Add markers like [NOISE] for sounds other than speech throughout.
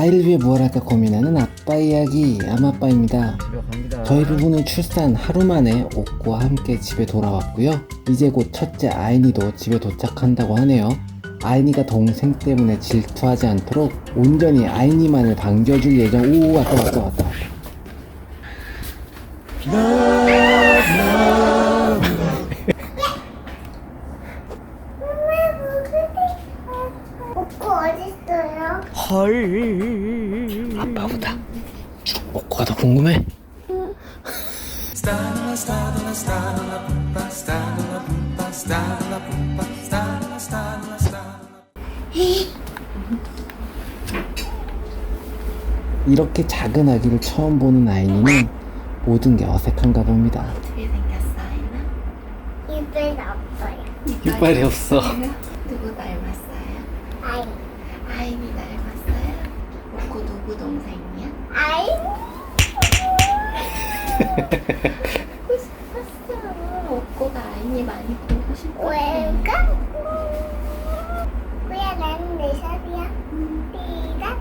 아이를 위해 무엇 할까 고민하는 아빠 이야기 아마빠입니다. 집에 갑니다. 저희 부부는 출산 하루 만에 옥구와 함께 집에 돌아왔고요. 이제 곧 첫째 아이니도 집에 도착한다고 하네요. 아이니가 동생 때문에 질투하지 않도록 온전히 아이니만을 반겨줄 예정. 오 왔다 왔다 왔다. 오빠 어딨어요? 헐. 옥구가 더 궁금해. 이렇게 작은 아기를 처음 보는 아이니는 모든 게 어색한가 봅니다. 어떻게. 이빨이 없어. 누구 닮았어요? 아이, 아이니 닮았어요? 오코 누구 동생이야? 아이, 보고 싶었어. 오코가 아이니 많이 보고 싶었어. 왜일까? 뭐야, 나는 네 살이야. 띠가.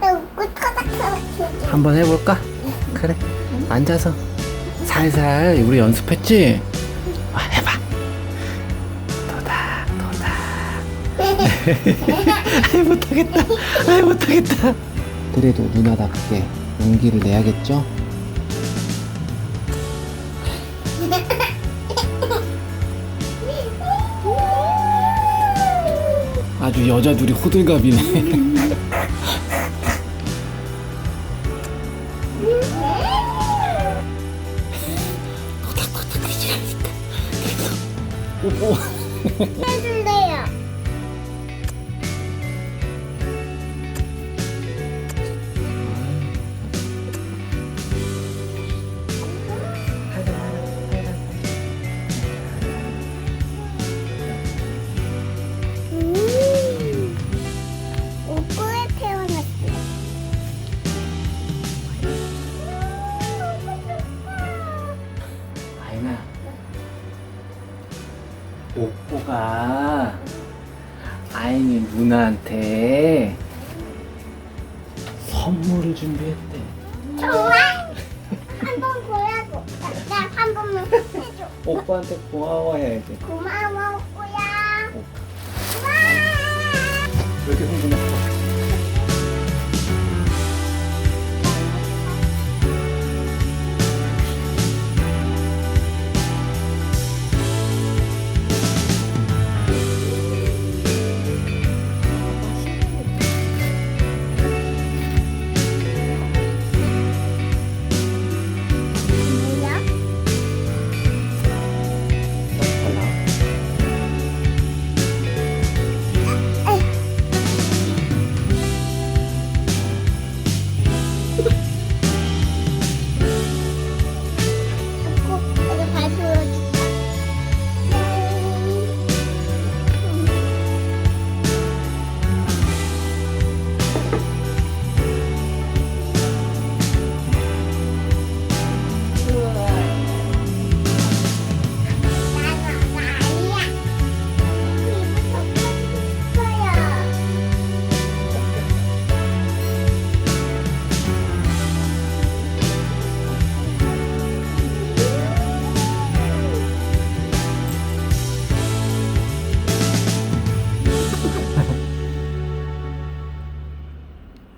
나 웃고 터닥터닥 해줘. 한번 해볼까? 그래. 앉아서 살살 우리 연습했지? 아, 해봐. 도닥 도닥. [LAUGHS] [LAUGHS] 아이 못하겠다. 아이 못하겠다. 그래도 누나답게 용기를 내야겠죠? 아주 여자 둘이 호들갑이네. 도닥도닥 해줘야니까. 계속. 옥고가 아이니 누나한테 선물을 준비했대 정말? 한번 보여줘. 나한 번만 해줘. 오빠한테 고마워해야지 고마워, 오빠야. 와! 왜 이렇게 흥분해? 뭐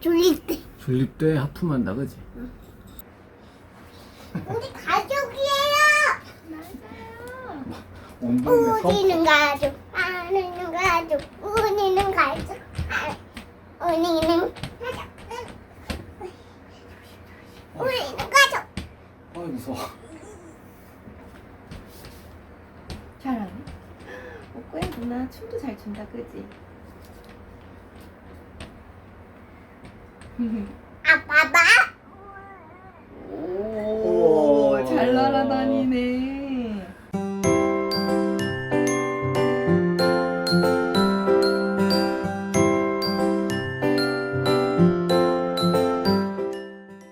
졸릴 때 졸릴 때 하품한다 그지? 우리 가족이에요. 우리는 가족, 아는 가족, 우리는 가족, 아, 우리는 가족, 우리는 가족. 아 무서워 잘하네. 오코야 누나 춤도 잘 춘다, 그지? [LAUGHS] 아, 봐봐.